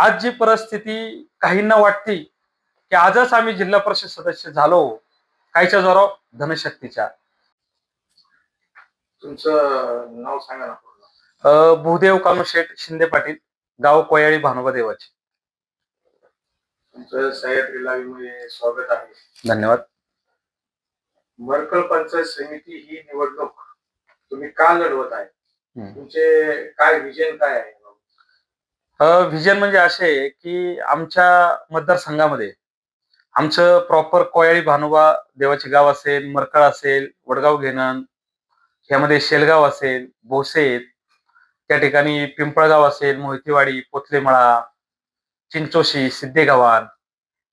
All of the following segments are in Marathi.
आज जी परिस्थिती काहींना वाटते की आजच आम्ही जिल्हा परिषद सदस्य झालो कायच्या जोराव धनशक्तीच्या. तुमचं नाव सांगा ना. अ, भूदेव कानुशेठ शिंदे पाटील गाव कोयाळी भानुबा देवाची. तुमचं सह्याद्री स्वागत आहे. धन्यवाद. मरकळ पंचायत समिती ही निवडणूक तुम्ही का लढवत आहे? हम्म. तुमचे काय विजन काय आहे? व्हिजन म्हणजे असे की आमच्या मतदारसंघामध्ये आमचं प्रॉपर कोयाळी भानुबा देवाचे गाव असेल मरकळ असेल वडगाव घेणन ह्यामध्ये शेलगाव असेल भोसे त्या ठिकाणी पिंपळगाव असेल मोहितीवाडी पोतलेमळा चिंचोशी सिद्धेगावान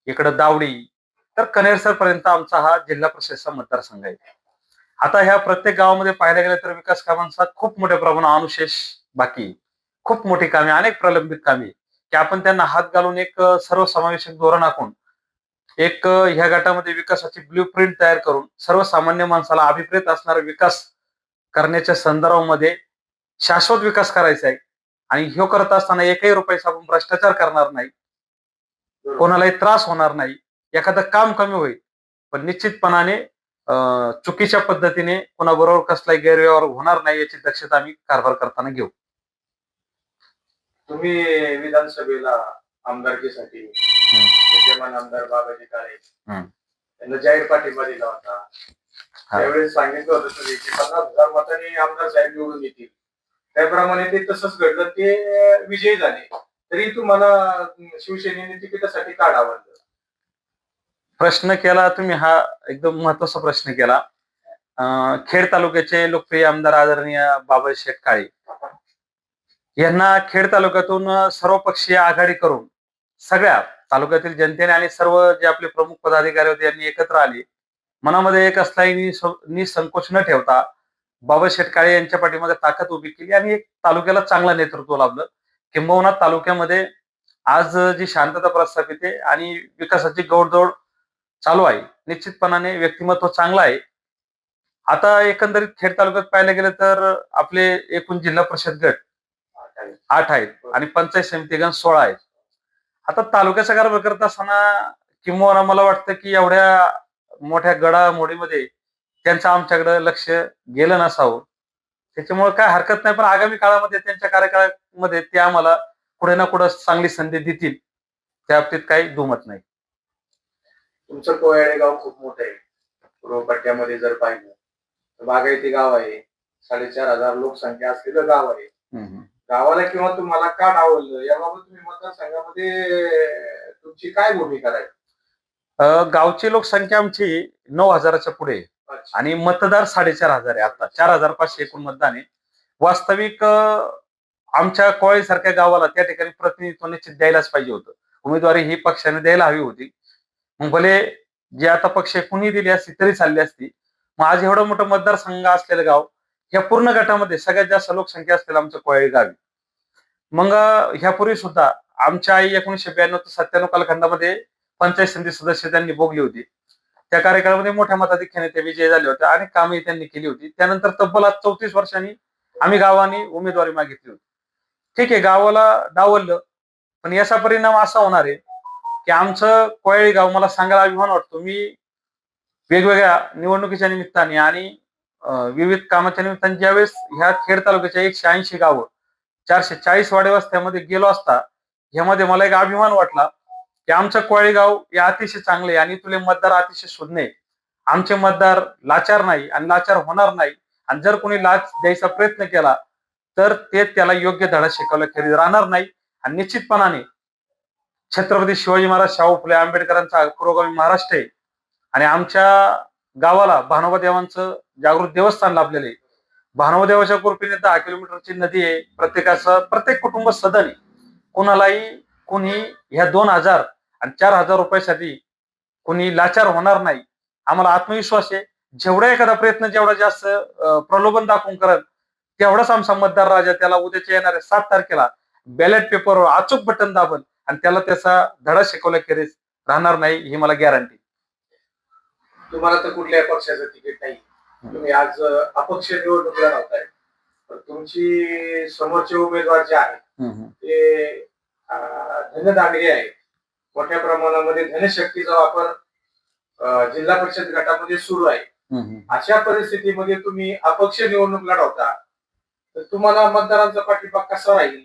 इकडं दावडी तर कनेरसर पर्यंत आमचा हा जिल्हा परिषदचा मतदारसंघ आहे आता ह्या प्रत्येक गावामध्ये पाहायला गेलं तर विकास कामांचा खूप मोठ्या प्रमाणात अनुशेष बाकी आहे. खूप मोठी कामे अनेक प्रलंबित कामे. की आपण त्यांना हात घालून एक सर्वसमावेशक धोरण आखून एक ह्या गटामध्ये विकासाची ब्ल्यू प्रिंट तयार करून सर्वसामान्य माणसाला अभिप्रेत असणारा विकास करण्याच्या संदर्भामध्ये शाश्वत विकास करायचा आहे. आणि ह्यो करत असताना एकही रुपयाचा आपण भ्रष्टाचार करणार नाही. कोणालाही त्रास होणार नाही. एखादं काम कमी होईल. पण निश्चितपणाने चुकीच्या पद्धतीने कोणाबरोबर कसलाही गैरव्यवहार होणार नाही याची दक्षता आम्ही कारभार करताना घेऊ. तुम्ही विधानसभेला आमदारकीसाठी विद्यमान आमदार बाबाजी काळे. यांना जाहीर पाठिंबा दिला होता. त्यावेळेस सांगितलं होतं तुम्ही की पन्नास हजार मतांनी आमदार साहेब निवडून येतील. त्याप्रमाणे ते तसंच घडलं. ते विजयी झाले. तरी तुम्हाला शिवसेनेने तिकिटासाठी का डावललं? प्रश्न केला तुम्ही. हा एकदम महत्त्वाचा प्रश्न केला. खेड तालुक्याचे लोकप्रिय आमदार आदरणीय बाबाजी शेठ काळे. यांना खेड तालुक्यातून सर्वपक्षीय आघाडी करून सगळ्या तालुक्यातील जनतेने आणि सर्व जे आपले प्रमुख पदाधिकारी होते यांनी एकत्र आले. मनामध्ये एक असलाही निसंकोच न ठेवता बाबा शेटकाळे यांच्या पाठीमध्ये ताकद उभी केली आणि एक तालुक्याला चांगलं नेतृत्व लाभलं. किंबहुना तालुक्यामध्ये आज जी शांतता प्रस्थापित आहे आणि विकासाची गौडदौड चालू आहे निश्चितपणाने व्यक्तिमत्व चांगलं आहे. आता एकंदरीत खेड तालुक्यात पाहायला गेलं तर आपले एकूण जिल्हा परिषद गट आठ आहेत आणि पंचायत समितीगण सोळा आहेत. आता तालुक्याचा कारभार करत असताना किंवा मला वाटतं की एवढ्या मोठ्या गडामोडीमध्ये त्यांचं आमच्याकडे लक्ष गेलं नसावं. त्याच्यामुळे काय हरकत नाही पण आगामी काळामध्ये त्यांच्या कार्यकाळामध्ये ते आम्हाला कुठे ना कुठे चांगली संधी देतील. त्या बाबतीत काही दुमत नाही. तुमचं कोयाळे गाव खूप मोठं आहे. पूर्व पट्ट्यामध्ये जर पाहिलं तर बागायती गाव आहे. साडेचार हजार लोकसंख्या असलेलं गाव आहे. गावाला किंवा तुम्हाला का डावललं? याबाबत तुम्ही मतदारसंघामध्ये तुमची काय भूमिका राहील? गावची लोकसंख्या आमची नऊ हजाराच्या पुढे. आणि मतदार साडेचार हजार आहे आता. चार हजार पाचशे एकूण मतदान आहे. वास्तविक आमच्या कोळी सारख्या गावाला त्या ठिकाणी प्रतिनिधित्व निश्चित द्यायलाच पाहिजे होतं. उमेदवारी ही पक्षाने द्यायला हवी होती. मग भले जे आता पक्ष कुणी दिली असती तरी चालली असती. मग आज एवढं मोठं मतदारसंघ असलेलं गाव ह्या पूर्ण गटामध्ये सगळ्यात जास्त लोकसंख्या असलेलं आमचं कोळी गावी. मग ह्यापूर्वी सुद्धा आमच्या आई एकोणीशे ब्याण्णव ते सत्त्याण्णव कालखंडामध्ये पंचायत समिती सदस्य त्यांनी भोगली होती. त्या कार्यकाळामध्ये मोठ्या मताधिक्याने ते विजय झाले होते आणि कामे त्यांनी केली होती. त्यानंतर तब्बल आज चौतीस वर्षांनी आम्ही गावाने उमेदवारी मागितली होती. ठीक आहे गावाला डावललं पण याचा परिणाम असा होणार आहे की आमचं कोयळी गाव मला सांगायला अभिमान वाटतो मी वेगवेगळ्या निवडणुकीच्या निमित्ताने आणि विविध कामाच्या निमित्ताने ज्यावेळेस ह्या खेड तालुक्याच्या एकशे ऐंशी गावं चारशे चाळीस वाडे वस्त्यामध्ये गेलो असता ह्यामध्ये मला एक अभिमान वाटला की आमचं कोळेगाव हे अतिशय चांगले आणि तुले मतदार अतिशय शोधणे आमचे मतदार लाचार नाही आणि लाचार होणार नाही. आणि जर कोणी लाच द्यायचा प्रयत्न केला तर ते त्याला योग्य धडा शिकवल्याखेरीज राहणार नाही. आणि निश्चितपणाने छत्रपती शिवाजी महाराज शाहू फुले आंबेडकरांचा पुरोगामी महाराष्ट्र आहे. आणि आमच्या गावाला भानोबा देवांचं जागृत देवस्थान लाभलेले आहे. भानोबा कृपेने दहा किलोमीटरची नदी आहे. प्रत्येकाचं प्रत्येक कुटुंब सदन कुणालाही कोणालाही कोणी ह्या दोन हजार आणि चार हजार रुपयासाठी कोणी लाचार होणार नाही. आम्हाला आत्मविश्वास आहे. जेवढा एखादा प्रयत्न जेवढा जास्त प्रलोभन दाखवून करत तेवढाच आमचा मतदार राजा त्याला उद्याच्या येणाऱ्या सात तारखेला बॅलेट पेपरवर अचूक बटन दाबल आणि त्याला त्याचा धडा शिकवल्याखेरीज राहणार नाही ही मला गॅरंटी तुम्हाला तर कुठल्या पक्षाचं तिकीट नाही. तुम्ही आज अपक्ष निवडणुकीला नव्हताय पण तुमची समोरचे उमेदवार जे आहेत ते अं, धनदांडगे आहे मोठ्या प्रमाणामध्ये धनशक्तीचा वापर जिल्हा परिषद गटामध्ये सुरू आहे. अशा परिस्थितीमध्ये तुम्ही अपक्ष निवडणूक लढवता तर तुम्हाला मतदारांचा पाठिंबा कसा राहील.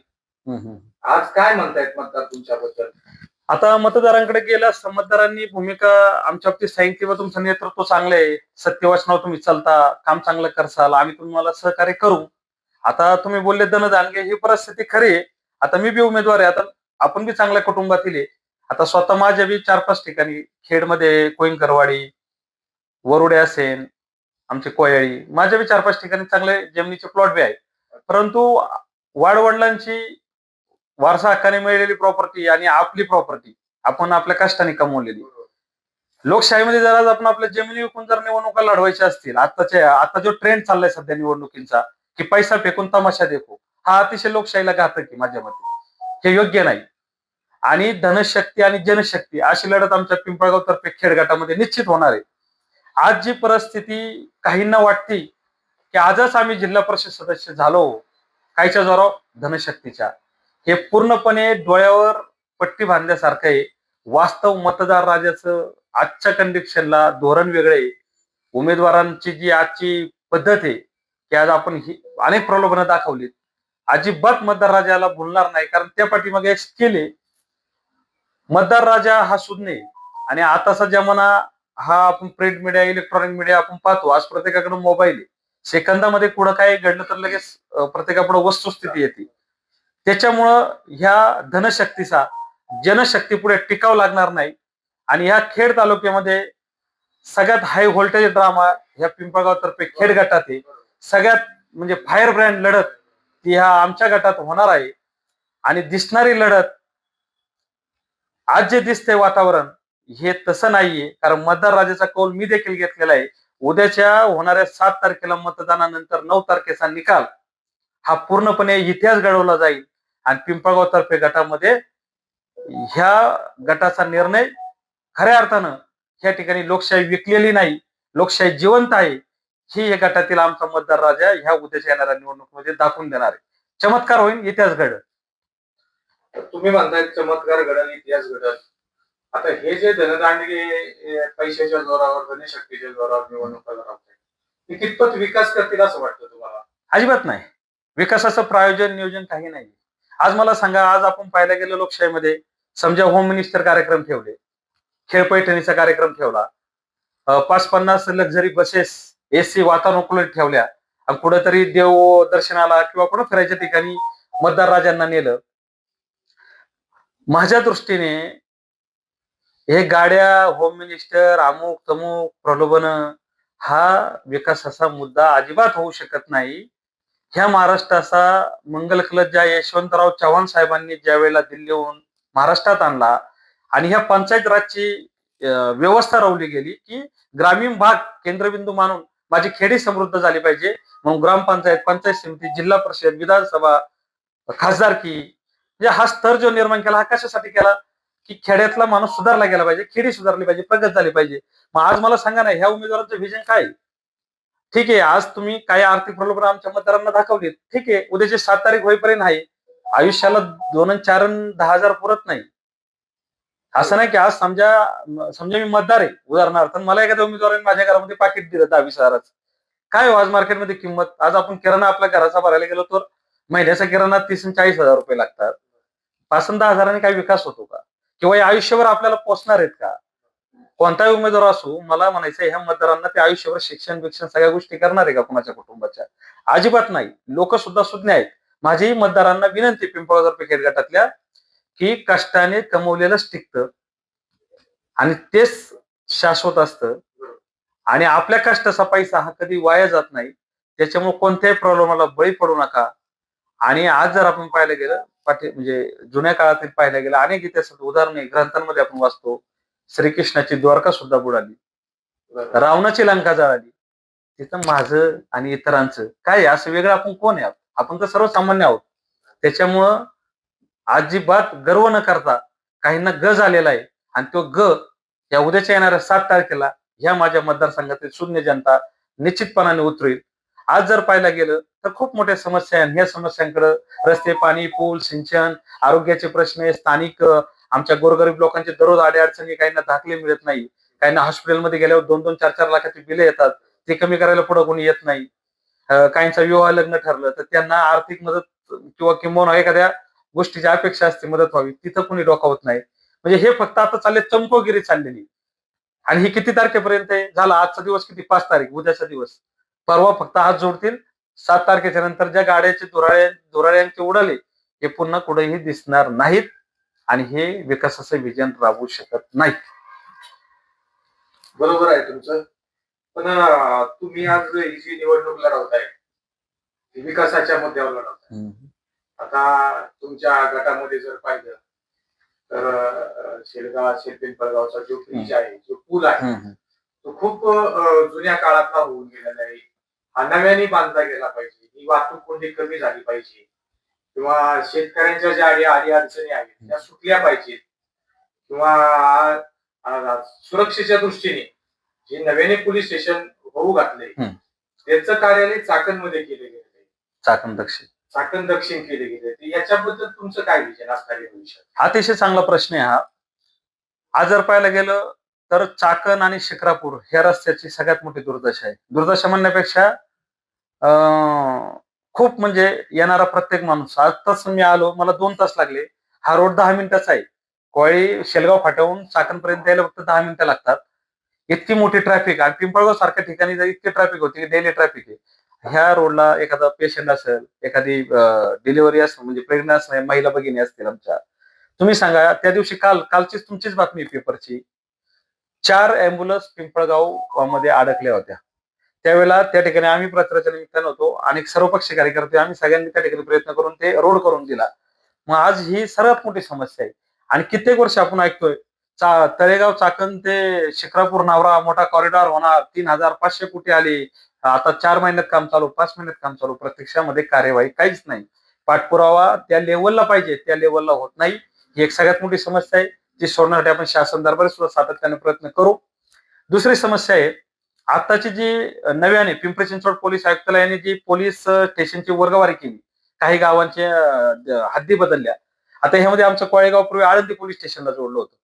आज काय म्हणतायत मतदार तुमच्याबद्दल? आता मतदारांकडे गेला मतदारांनी भूमिका आमच्या बाबतीत सांगितली व तुमचं नेतृत्व चांगलं आहे. सत्यवचनावर तुम्ही चालता काम चांगलं करसाल आम्ही तुम्हाला सहकार्य करू. आता तुम्ही बोलले धनदानगे ही परिस्थिती खरी आहे. आता मी बी उमेदवार आहे आता आपण बी चांगल्या कुटुंबातील आहे. आता स्वतः माझ्या बी चार पाच ठिकाणी खेडमध्ये कोईंकरवाडी वरुडे असेल आमचे कोयाळी माझ्या बी चार पाच ठिकाणी चांगले जमिनीचे प्लॉट बी आहे. परंतु वाडवडिलांची वारसा हक्काने मिळालेली प्रॉपर्टी आणि आपली प्रॉपर्टी आपण आपल्या कष्टाने कमवलेली. लोकशाहीमध्ये जर आज आपण आपल्या जमिनी विकून जर निवडणुका लढवायच्या असतील आताच्या आता जो ट्रेंड चाललाय सध्या निवडणुकींचा की पैसा फेकून तमाशा देखो हा अतिशय लोकशाहीला घातक आहे माझ्या मते. हे योग्य नाही. आणि धनशक्ती आणि जनशक्ती अशी लढत आमच्या पिंपळगाव तर्फे खेडगाटामध्ये निश्चित होणार आहे. आज जी परिस्थिती काहींना वाटते की आजच आम्ही जिल्हा परिषद सदस्य झालो कायच्या जोराव धनशक्तीच्या. हे पूर्णपणे डोळ्यावर पट्टी बांधल्यासारखं आहे. वास्तव मतदार राजाचं आजच्या कंडिशनला धोरण वेगळे आहे. उमेदवारांची जी आजची पद्धत आहे की आज आपण ही अनेक प्रलोभनं दाखवलीत. अजिबात मतदार राजाला भुलणार नाही कारण त्या पाठीमागे एक स्किल आहे. मतदार राजा हा शून्य आणि आताचा जमाना हा आपण प्रिंट मीडिया इलेक्ट्रॉनिक मीडिया आपण पाहतो. आज प्रत्येकाकडे मोबाईल आहे. सेकंदामध्ये कुठं काय घडलं तर लगेच प्रत्येकापुढे वस्तुस्थिती येते. त्याच्यामुळं ह्या धनशक्तीचा जनशक्ती पुढे टिकाव लागणार नाही. आणि ह्या खेड तालुक्यामध्ये सगळ्यात हाय व्होल्टेज ड्रामा ह्या पिंपळगाव तर्फे खेड गटात आहे. सगळ्यात म्हणजे फायर ब्रँड लढत ती ह्या आमच्या गटात होणार आहे. आणि दिसणारी लढत आज जे दिसते वातावरण हे तसं नाहीये. कारण मतदार राजाचा कौल मी देखील घेतलेला आहे. उद्याच्या होणाऱ्या सात तारखेला मतदानानंतर नऊ तारखेचा निकाल हा पूर्णपणे इतिहास घडवला जाईल. आणि पिंपळगाव तर्फे गटामध्ये ह्या गटाचा निर्णय खऱ्या अर्थानं ह्या ठिकाणी लोकशाही विकलेली नाही लोकशाही जिवंत आहे ही या गटातील आमचा मतदार राजा ह्या उद्याच्या येणाऱ्या निवडणुकीमध्ये दाखवून देणार आहे. चमत्कार होईल इतिहास घडत तुम्ही म्हणताय चमत्कार घडल इतिहास घडल. आता हे जे धनदांडगे पैशाच्या जोरावर धनशक्तीच्या जोरावर निवडणुका ते कितपत विकास करतील असं वाटतं तुम्हाला? अजिबात नाही. विकासाचं प्रायोजन नियोजन काही नाही आज मला सांगा आज आपण पाहायला गेलो लोकशाहीमध्ये समजा होम मिनिस्टर कार्यक्रम ठेवले खेळ पैठणीचा कार्यक्रम ठेवला पाच पन्नास लक्झरी बसेस एसी वातानुकूलित ठेवल्या आणि कुठेतरी देव दर्शनाला किंवा कुठं फिरायच्या ठिकाणी मतदार राजांना नेलं. माझ्या दृष्टीने हे गाड्या होम मिनिस्टर अमुक तमुक प्रलोभन हा विकासाचा मुद्दा अजिबात होऊ शकत नाही. ह्या महाराष्ट्राचा मंगल कलश ज्या यशवंतराव चव्हाण साहेबांनी ज्या वेळेला दिल्लीहून महाराष्ट्रात आणला आणि ह्या पंचायत राजची व्यवस्था रावली गेली की ग्रामीण भाग केंद्रबिंदू मानून माझी खेडी समृद्ध झाली पाहिजे. मग ग्रामपंचायत पंचायत समिती जिल्हा परिषद विधानसभा खासदारकी म्हणजे हा स्तर जो निर्माण केला हा कशासाठी केला? की खेड्यातला माणूस सुधारला गेला पाहिजे खेडी सुधारली पाहिजे प्रगत झाली पाहिजे. मग आज मला सांगा ना ह्या उमेदवारांचं व्हिजन काय आहे? ठीक आहे आज तुम्ही काही आर्थिक प्रलोभन आमच्या मतदारांना दाखवलीत. ठीक आहे उद्याची सात तारीख होईपर्यंत आहे. आयुष्याला दोन चार दहा हजार पुरत नाही. असं नाही की आज समजा समजा मी मतदार आहे उदाहरणार्थ मला एखाद्या उमेदवाराने माझ्या घरामध्ये पाकिट दिलं दहावीस हजाराचं. काय हो आज मार्केटमध्ये किंमत? आज आपण किराणा आपल्या घराचा भरायला गेलो तर महिन्याचा किराणा तीस चाळीस हजार रुपये लागतात. पाच दहा हजारांनी काही विकास होतो का? किंवा आयुष्यभर आपल्याला पोचणार आहेत का? कोणताही उमेदवार असो मला म्हणायचं ह्या मतदारांना ते आयुष्यभर शिक्षण बिक्षण सगळ्या गोष्टी करणार आहे का कुणाच्या कुटुंबाच्या? अजिबात नाही. लोक सुद्धा सुज्ञ आहेत. माझी मतदारांना विनंती पिंपळगाव पेखेर गटातल्या की कष्टाने कमवलेलंच टिकतं. आणि तेच शाश्वत असतं. आणि आपल्या कष्टाचा पैसा हा कधी वाया जात नाही. त्याच्यामुळे कोणत्याही प्रॉब्लेमाला बळी पडू नका. आणि आज जर आपण पाहायला गेलं पाठी म्हणजे जुन्या काळातील पाहायला गेलं अनेक इतिहासात उदाहरणे ग्रंथांमध्ये आपण वाचतो. श्रीकृष्णाची द्वारका सुद्धा बुडाली. रावणाची लंका जळाली. तिथं माझं आणि इतरांचं काय आहे? असं वेगळं आपण कोण आहे? आपण तर सर्वसामान्य आहोत. त्याच्यामुळं अजिबात गर्व न करता काहींना ग झालेला आहे. आणि तो ग या उद्याच्या येणाऱ्या सात तारखेला ह्या माझ्या मतदारसंघातील शून्य जनता निश्चितपणाने उतरेल. आज जर पाहायला गेलं तर खूप मोठ्या समस्या आहेत ह्या समस्यांकडे रस्ते पाणी पूल सिंचन आरोग्याचे प्रश्न स्थानिक आमच्या गोरगरीब लोकांचे दररोज अडचणी काहींना दाखले मिळत नाही. काहींना हॉस्पिटलमध्ये गेल्यावर दोन दोन चार चार लाखाची बिले येतात. ते कमी करायला पुढे कोणी येत नाही. काहींचा विवाह लग्न ठरलं तर त्यांना आर्थिक मदत किंवा किंवा एखाद्या गोष्टीची अपेक्षा असते मदत व्हावी. तिथं कोणी डोकावत नाही. म्हणजे हे फक्त आता चालले चमकोगिरी चाललेली. आणि ही किती तारखेपर्यंत आहे? झाला आजचा दिवस किती? पाच तारीख उद्याचा दिवस. परवा फक्त हात जोडतील. सात तारखेच्या नंतर ज्या गाड्याचे धुराळे धुराळ्यांचे उडाले हे पुन्हा कुठेही दिसणार नाहीत. आणि हे विकासाचं विजन राबवू शकत नाही बरोबर आहे तुमचं. पण तुम्ही आज ही जी निवडणूक लढवताय विकासाच्या मुद्द्यावर लढवताय. आता तुमच्या गटामध्ये जर पाहिलं तर शेलगाव शेलपिंपळगावचा जो ब्रिज आहे जो पूल आहे तो खूप जुन्या काळातला होऊन गेलेला आहे. हा नव्याने बांधला गेला पाहिजे. ही वाहतूक कोंडी कमी झाली पाहिजे. किंवा शेतकऱ्यांच्या ज्या आडी आडी अडचणी आहेत त्या सुटल्या पाहिजेत. किंवा सुरक्षेच्या दृष्टीने जे नव्याने पोलीस स्टेशन होऊ घातले. त्याचं कार्यालय चाकणमध्ये केले गेले चाकण दक्षिण. चाकण दक्षिण केले गेले याच्याबद्दल तुमचं काय विचार असणार भविष्यात? अतिशय चांगला प्रश्न आहे हा. आज जर पाहायला गेलं तर चाकण आणि शिक्रापूर ह्या रस्त्याची सगळ्यात मोठी दुर्दशा आहे. दुर्दशा म्हणण्यापेक्षा अं, खूप म्हणजे येणारा प्रत्येक माणूस. आज तास मी आलो मला दोन तास लागले. हा रोड दहा मिनिटाचा आहे. कोळी शेलगाव फाट्याहून चाकणपर्यंत यायला फक्त दहा मिनिटं लागतात. इतकी मोठी ट्रॅफिक आणि पिंपळगाव सारख्या ठिकाणी जर इतकी ट्रॅफिक होती की डेली ट्रॅफिक आहे. ह्या रोडला एखादा पेशंट असेल एखादी डिलिव्हरी असेल म्हणजे प्रेग्नंट असेल महिला भगिनी असतील आमच्या. तुम्ही सांगा त्या दिवशी काल कालचीच तुमचीच बातमी पेपरची चार अँब्युलन्स पिंपळगावमध्ये अडकल्या होत्या. त्यावेळेला त्या ठिकाणी आम्ही प्रचाराच्या निमित्तानं होतो आणि सर्वपक्षीय कार्यकर्ते आम्ही सगळ्यांनी त्या ठिकाणी प्रयत्न करून ते रोड करून दिला. मग आज ही सर्वात मोठी समस्या आहे. आणि कित्येक वर्ष आपण ऐकतोय चा तळेगाव चाकण ते शिक्रापूर नावरा मोठा कॉरिडॉर होणार तीन हजार पाचशे कोटी आले. आता चार महिन्यात काम चालू पाच महिन्यात काम चालू प्रत्यक्षामध्ये कार्यवाही काहीच नाही. पाठपुरावा त्या लेवलला पाहिजे त्या लेवलला होत नाही. ही एक सगळ्यात मोठी समस्या आहे ती सोडण्यासाठी आपण शासन दरबारी सुद्धा सातत्याने प्रयत्न करू. दुसरी समस्या आहे आताची जी नव्याने पिंपरी चिंचवड पोलीस आयुक्तालयाने जी पोलीस स्टेशनची वर्गवारी केली काही गावांच्या अं, हद्दी बदलल्या. आता ह्यामध्ये आमचं कोळेगाव पूर्वी आळंदी पोलीस स्टेशनला जोडलं होतं.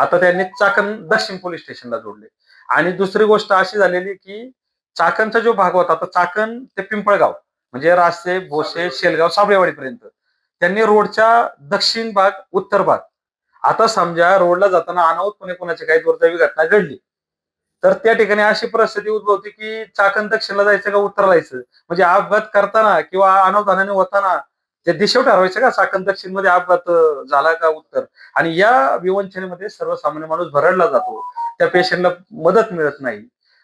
आता त्यांनी चाकण दक्षिण पोलीस स्टेशनला जोडले. आणि दुसरी गोष्ट अशी झालेली की चाकणचा जो भाग होता आता चाकण ते पिंपळगाव म्हणजे रास्ते भोसे शेलगाव साबळेवाडीपर्यंत त्यांनी रोडच्या दक्षिण भाग उत्तर भाग. आता समजा रोडला जाताना अनाहूतपणे कोणाची काही दुर्दैवी घटना घडली. तर त्या ठिकाणी अशी परिस्थिती उद्भवते की चाकण दक्षिणला जायचं का उत्तरला जायचं? म्हणजे अपघात करताना किंवा अनावधानाने होताना ते दिशेव ठरवायचं का चाकण दक्षिणमध्ये अपघात झाला का उत्तर? आणि या विवंचनेमध्ये सर्वसामान्य माणूस भरडला जातो. त्या पेशंटला मदत मिळत नाही.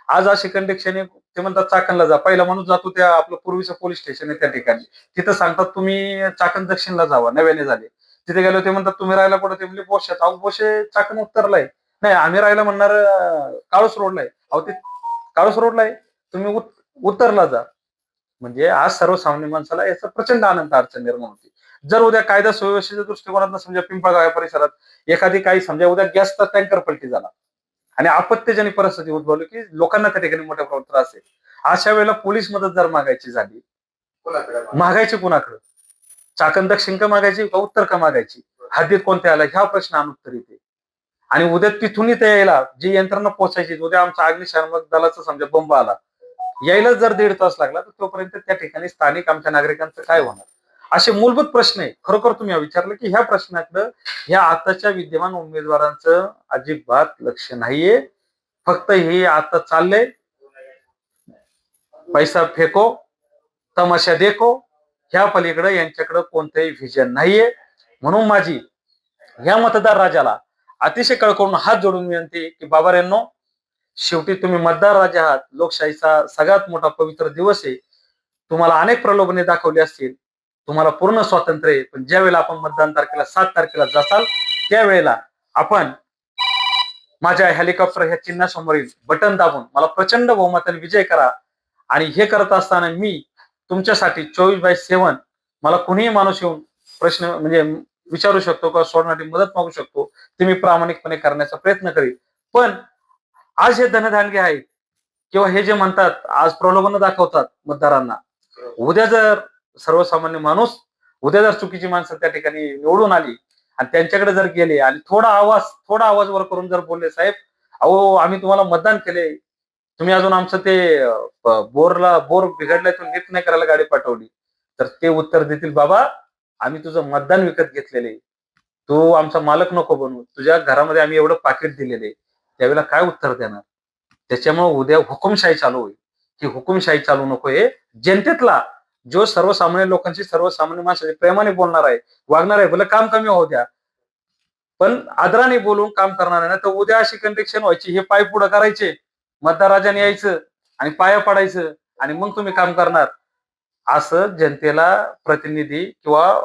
आज अशी कंडिक्शन आहे ते म्हणतात चाकणला जा. पहिला माणूस जातो त्या आपलं पूर्वीचं पोलीस स्टेशन आहे त्या ठिकाणी. तिथं सांगतात तुम्ही चाकण दक्षिणला जावा. नव्याने झाले. तिथे गेलो ते म्हणतात तुम्ही राहायला कुठं? ते म्हणजे बोशात अहो बोशे चाकण उत्तरला आहे. नाही आम्ही राहायला म्हणणार काळूस रोडला आहे. अहो ते काळूस रोडला आहे. तुम्ही उत- उत्तरला जा. म्हणजे आज सर्वसामान्य माणसाला याचा प्रचंड आनंद अडचण निर्माण होते. जर उद्या कायदा सुव्यवस्थेच्या दृष्टिकोनातून समजा पिंपळगाव या परिसरात एखादी काही समजा उद्या गॅसचा टँकर पलटी झाला. आणि आपत्तीजनक परिस्थिती उद्भवली की लोकांना त्या ठिकाणी मोठ्या प्रमाणात त्रास आहे. अशा वेळेला पोलीस मदत जर मागायची झाली? मागायची कुणाकडे? चाकण दक्षिण का मागायची का उत्तर का मागायची? हद्दीत कोणत्या आला? ह्या प्रश्न अनुत्तर येते. आणि उद्या तिथूनही ते यायला जी यंत्रणा पोहोचायची उद्या आमचा अग्निशामक दलाचा समजा बंब आला यायला जर दीड तास लागला तर तोपर्यंत त्या ठिकाणी स्थानिक आमच्या नागरिकांचं काय होणार? असे मूलभूत प्रश्न आहे खरोखर तुम्ही विचारलं की ह्या प्रश्नाकडं ह्या आताच्या विद्यमान उमेदवारांचं अजिबात लक्ष नाहीये. फक्त हे आता चाललंय. पैसा फेको तमाशा देखो. ह्या पलीकडे यांच्याकडे कोणतंही व्हिजन नाहीये. म्हणून माझी ह्या मतदार राजाला अतिशय कळकळून हात जोडून विनंती की बाबा रेंनो शेवटी तुम्ही मतदार राजा आहात. लोकशाहीचा सगळ्यात मोठा पवित्र दिवस आहे. तुम्हाला अनेक प्रलोभने दाखवली असतील. तुम्हाला पूर्ण स्वातंत्र्य आहे. पण ज्या वेळेला आपण मतदान तारखेला सात तारखेला जासाल त्यावेळेला आपण माझ्या हेलिकॉप्टर ह्या चिन्हासमोरील बटन दाबून मला प्रचंड बहुमताने विजय करा. आणि हे करत असताना मी तुमच्यासाठी चोवीस बाय सेव्हन मला कुणीही माणूस येऊन प्रश्न म्हणजे विचारू शकतो किंवा सोडण्यासाठी मदत मागू शकतो ते मी प्रामाणिकपणे करण्याचा प्रयत्न करीन. पण आज हे धनधानगे आहेत किंवा हे जे म्हणतात आज प्रलोभन दाखवतात मतदारांना. उद्या जर सर्वसामान्य माणूस उद्या जर चुकीची माणसं त्या ठिकाणी निवडून आली आणि त्यांच्याकडे जर गेले आणि थोडा आवाज थोडा आवाज वर करून जर बोलले साहेब अहो आम्ही तुम्हाला मतदान केले. तुम्ही अजून आमचं ते बोरला बोर बिघडलाय तो नीट नाही करायला गाडी पाठवली. तर ते उत्तर देतील बाबा आम्ही तुझं मतदान विकत घेतलेले. तू आमचा मालक नको बनू. तुझ्या घरामध्ये आम्ही एवढं पाकिट दिलेले. त्यावेळेला काय उत्तर देणार? त्याच्यामुळे उद्या हुकुमशाही चालू होईल. ही हुकुमशाही चालू नको हे जनतेतला जो सर्वसामान्य लोकांशी सर्वसामान्य माणसाचे प्रेमाने बोलणार आहे वागणार आहे भले काम कमी होऊ द्या. पण आदराने बोलून काम करणार आहे ना तर उद्या अशी कंडिक्शन व्हायची हे पाय पुढे करायचे. मतदार राजाने यायचं आणि पाया पडायचं आणि मग तुम्ही काम करणार. असं जनतेला प्रतिनिधी किंवा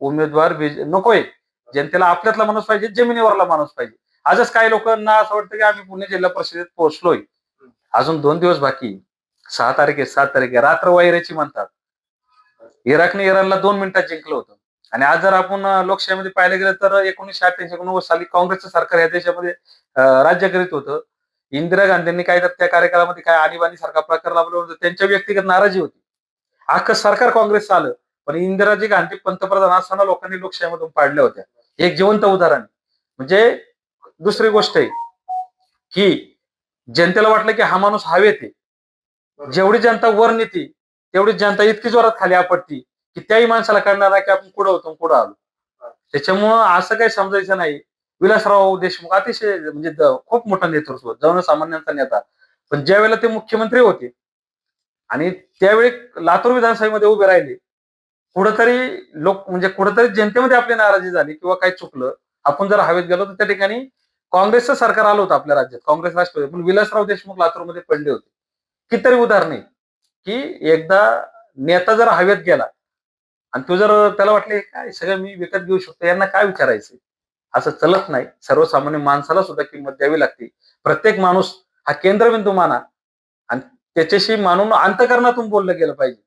उमेदवार नकोय. जनतेला आपल्यातला माणूस पाहिजे जमिनीवरला माणूस पाहिजे. आजच काही लोकांना असं वाटतं की आम्ही पुणे जिल्हा परिषदेत पोहोचलोय. अजून दोन दिवस बाकी सहा तारखे सात तारखे रात्र वैराची म्हणतात. इराकने इराणला दोन मिनिटात जिंकलं होतं. आणि आज जर आपण लोकशाहीमध्ये पाहिलं गेलं तर एकोणीसशे अठ्ठ्याऐंशी एकोणनव्वद साली काँग्रेसचं सरकार या देशामध्ये राज्य करीत होतं. इंदिरा गांधींनी काय तर त्या कार्यकाळामध्ये काय आणीबाणी सारखा प्रकार लाभला होता. त्यांच्या व्यक्तिगत नाराजी होती. अख्खं सरकार काँग्रेसचं आलं पण इंदिराजी गांधी पंतप्रधान असताना लोकांनी लोकशाहीमधून पाडल्या होत्या. एक जिवंत उदाहरण. म्हणजे दुसरी गोष्ट आहे की जनतेला वाटलं की हा माणूस हवेत आहे. जेवढी जनता वर नेते तेवढी जनता इतकी जोरात खाली आपटती की त्याही माणसाला कळणार नाही की आपण कुठं होतो कुठं आलो. त्याच्यामुळं असं काही समजायचं नाही. विलासराव देशमुख अतिशय म्हणजे खूप मोठं नेतृत्व जनसामान्यांचा नेता. पण ज्या वेळेला ते मुख्यमंत्री होते आणि त्यावेळी लातूर विधानसभेमध्ये उभे राहिले. कुठंतरी लोक म्हणजे कुठंतरी जनतेमध्ये आपली नाराजी झाली किंवा काही चुकलं. आपण जर हवेत गेलो तर त्या ठिकाणी काँग्रेसचं सरकार आलं होतं आपल्या राज्यात काँग्रेस राष्ट्रवादी. पण विलासराव देशमुख लातूरमध्ये पडले होते. कितीतरी उदाहरणे की एकदा नेता जर हवेत गेला आणि तो जर त्याला वाटले काय सगळं मी विकत घेऊ शकतो यांना काय विचारायचं असं चलत नाही. सर्वसामान्य माणसाला सुद्धा किंमत द्यावी लागते. प्रत्येक माणूस हा केंद्रबिंदू माना. त्याच्याशी मानून अंतकरणातून बोललं गेलं पाहिजे.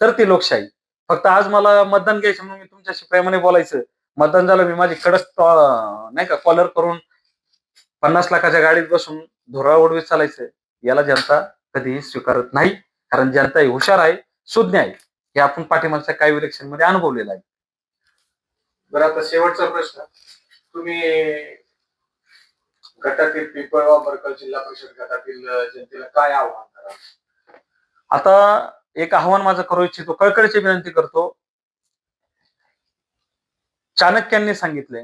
तर ती लोकशाही. फक्त आज मला मतदान घ्यायचं म्हणून मी तुमच्याशी प्रेमाने बोलायचं. मतदान झालं मी माझी कडक नाही का कॉलर करून पन्नास लाखाच्या गाडीत बसून धुरा उडवीत चालायचं. याला जनता कधीही स्वीकारत नाही. कारण जनता ही हुशार आहे सुज्ञ आहे. हे आपण पाठिंबाच्या काही इलेक्शनमध्ये अनुभवलेलं आहे. बरं आता शेवटचा प्रश्न. तुम्ही गटातील पिंपळगाव मरकल जिल्हा परिषद गटातील जनतेला काय आव्हान करा आता एक आव्हान माझं करू इच्छितो कळकळीची विनंती करतो. चाणक्यांनी सांगितले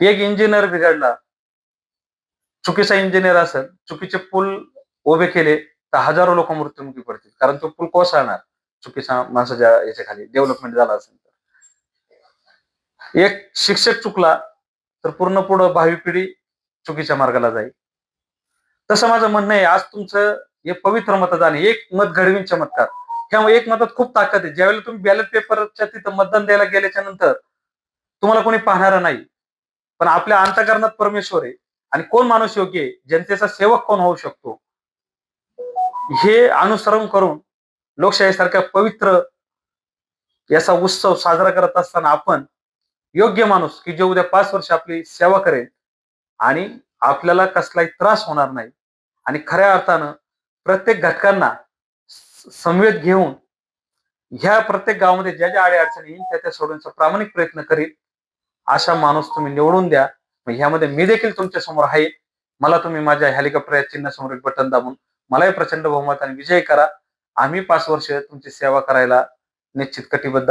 एक इंजिनियर बिघडला. चुकीचा इंजिनियर असेल चुकीचे पूल उभे केले तर हजारो लोक मृत्युमुखी पडतील कारण तो पूल कोसळणार चुकीचा माणसाच्या याच्या खाली डेव्हलपमेंट झाला असेल तर. एक शिक्षक चुकला तर पूर्ण पुढं भावी पिढी चुकीच्या मार्गाला जाईल. तसं माझं म्हणणं आहे आज तुमचं हे पवित्र मतदान आहे. एक मत घडवीन चमत्कार ह्या एक मतात खूप ताकद आहे. ज्यावेळेला तुम्ही बॅलेट पेपरच्या तिथं मतदान द्यायला गेल्याच्यानंतर तुम्हाला कोणी पाहणार नाही. पण आपल्या अंतकरणात परमेश्वर आहे आणि कोण माणूस योग्य आहे? जनतेचा सेवक कोण होऊ शकतो? हे अनुसरण करून लोकशाहीसारख्या पवित्र याचा उत्सव साजरा करत असताना आपण योग्य माणूस की जे उद्या पाच वर्ष आपली सेवा करेल आणि आपल्याला कसलाही त्रास होणार नाही. आणि खऱ्या अर्थानं प्रत्येक घटकांना स- समवेत घेऊन ह्या प्रत्येक गावामध्ये ज्या ज्या अडचणी येईल त्या त्या सोडवण्याचा प्रामाणिक प्रयत्न करील. अशा माणूस तुम्ही निवडून द्या. ह्यामध्ये मी देखील तुमच्यासमोर आहे. मला तुम्ही माझ्या हेलिकॉप्टर या चिन्हासमोर एक बटन दाबून मलाही प्रचंड बहुमताने विजय करा. आम्ही पाच वर्ष तुमची सेवा करायला निश्चित कटिबद्ध